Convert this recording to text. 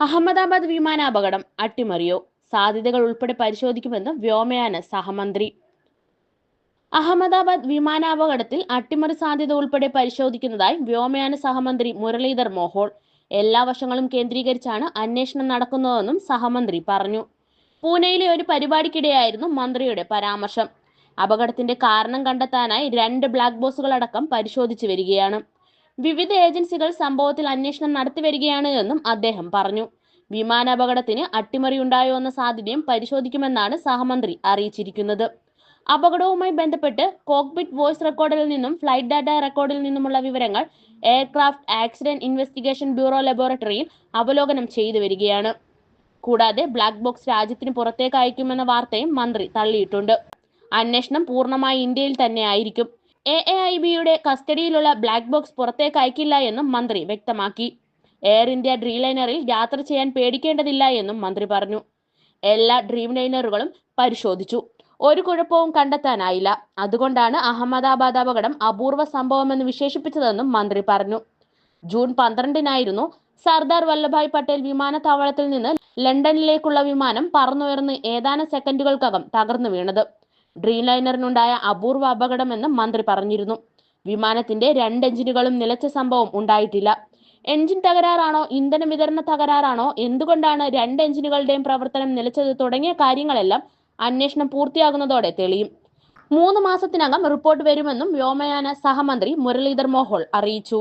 അഹമ്മദാബാദ് വിമാനാപകടം അട്ടിമറിയോ? സാധ്യതകൾ ഉൾപ്പെടെ പരിശോധിക്കുമെന്ന് വ്യോമയാന സഹമന്ത്രി. അഹമ്മദാബാദ് വിമാനാപകടത്തിൽ അട്ടിമറി സാധ്യത ഉൾപ്പെടെ പരിശോധിക്കുന്നതായി വ്യോമയാന സഹമന്ത്രി മുരളീധർ മോഹോൾ. എല്ലാ വശങ്ങളും കേന്ദ്രീകരിച്ചാണ് അന്വേഷണം നടക്കുന്നതെന്നും സഹമന്ത്രി പറഞ്ഞു. പൂനെയിലെ ഒരു പരിപാടിക്കിടെയായിരുന്നു മന്ത്രിയുടെ പരാമർശം. അപകടത്തിന്റെ കാരണം കണ്ടെത്താനായി രണ്ട് ബ്ലാക്ക് ബോക്സുകളടക്കം പരിശോധിച്ചു വരികയാണ്. വിവിധ ഏജൻസികൾ സംഭവത്തിൽ അന്വേഷണം നടത്തി വരികയാണ് എന്നും അദ്ദേഹം പറഞ്ഞു. വിമാനാപകടത്തിന് അട്ടിമറിയുണ്ടായോ എന്ന സാധ്യതയും പരിശോധിക്കുമെന്നാണ് സഹമന്ത്രി അറിയിച്ചിരിക്കുന്നത്. അപകടവുമായി ബന്ധപ്പെട്ട് കോക്പിറ്റ് വോയിസ് റെക്കോർഡിൽ നിന്നും ഫ്ലൈറ്റ് ഡാറ്റ റെക്കോർഡിൽ നിന്നുമുള്ള വിവരങ്ങൾ എയർക്രാഫ്റ്റ് ആക്സിഡന്റ് ഇൻവെസ്റ്റിഗേഷൻ ബ്യൂറോ ലബോറട്ടറിയിൽ അവലോകനം ചെയ്തു വരികയാണ്. കൂടാതെ ബ്ലാക്ക് ബോക്സ് രാജ്യത്തിന് പുറത്തേക്ക് അയക്കുമെന്ന വാർത്തയും മന്ത്രി തള്ളിയിട്ടുണ്ട്. അന്വേഷണം പൂർണമായി ഇന്ത്യയിൽ തന്നെ ആയിരിക്കും. എ എ ഐ ബിയുടെ കസ്റ്റഡിയിലുള്ള ബ്ലാക്ക് ബോക്സ് പുറത്തേക്ക് അയക്കില്ല എന്നും മന്ത്രി വ്യക്തമാക്കി. എയർ ഇന്ത്യ ഡ്രീംലൈനറിൽ യാത്ര ചെയ്യാൻ പേടിക്കേണ്ടതില്ല എന്നും മന്ത്രി പറഞ്ഞു. എല്ലാ ഡ്രീം ലൈനറുകളും പരിശോധിച്ചു. ഒരു കുഴപ്പവും കണ്ടെത്താനായില്ല. അതുകൊണ്ടാണ് അഹമ്മദാബാദ് അപകടം അപൂർവ സംഭവമെന്ന് വിശേഷിപ്പിച്ചതെന്നും മന്ത്രി പറഞ്ഞു. ജൂൺ പന്ത്രണ്ടിനായിരുന്നു സർദാർ വല്ലഭായ് പട്ടേൽ വിമാനത്താവളത്തിൽ നിന്ന് ലണ്ടനിലേക്കുള്ള വിമാനം പറന്നുയർന്ന് ഏതാനും സെക്കൻഡുകൾക്കകം തകർന്നു വീണത്. ഡ്രീംലൈനറിനുണ്ടായ അപൂർവ അപകടമെന്ന് മന്ത്രി പറഞ്ഞിരുന്നു. വിമാനത്തിന്റെ രണ്ട് എഞ്ചിനുകളും നിലച്ച സംഭവം ഉണ്ടായിട്ടില്ല. എഞ്ചിൻ തകരാറാണോ ഇന്ധന വിതരണ തകരാറാണോ എന്തുകൊണ്ടാണ് രണ്ട് എഞ്ചിനുകളുടെയും പ്രവർത്തനം നിലച്ചത് തുടങ്ങിയ കാര്യങ്ങളെല്ലാം അന്വേഷണം പൂർത്തിയാകുന്നതോടെ തെളിയും. മൂന്ന് മാസത്തിനകം റിപ്പോർട്ട് വരുമെന്നും വ്യോമയാന സഹമന്ത്രി മുരളീധർ മോഹോൾ അറിയിച്ചു.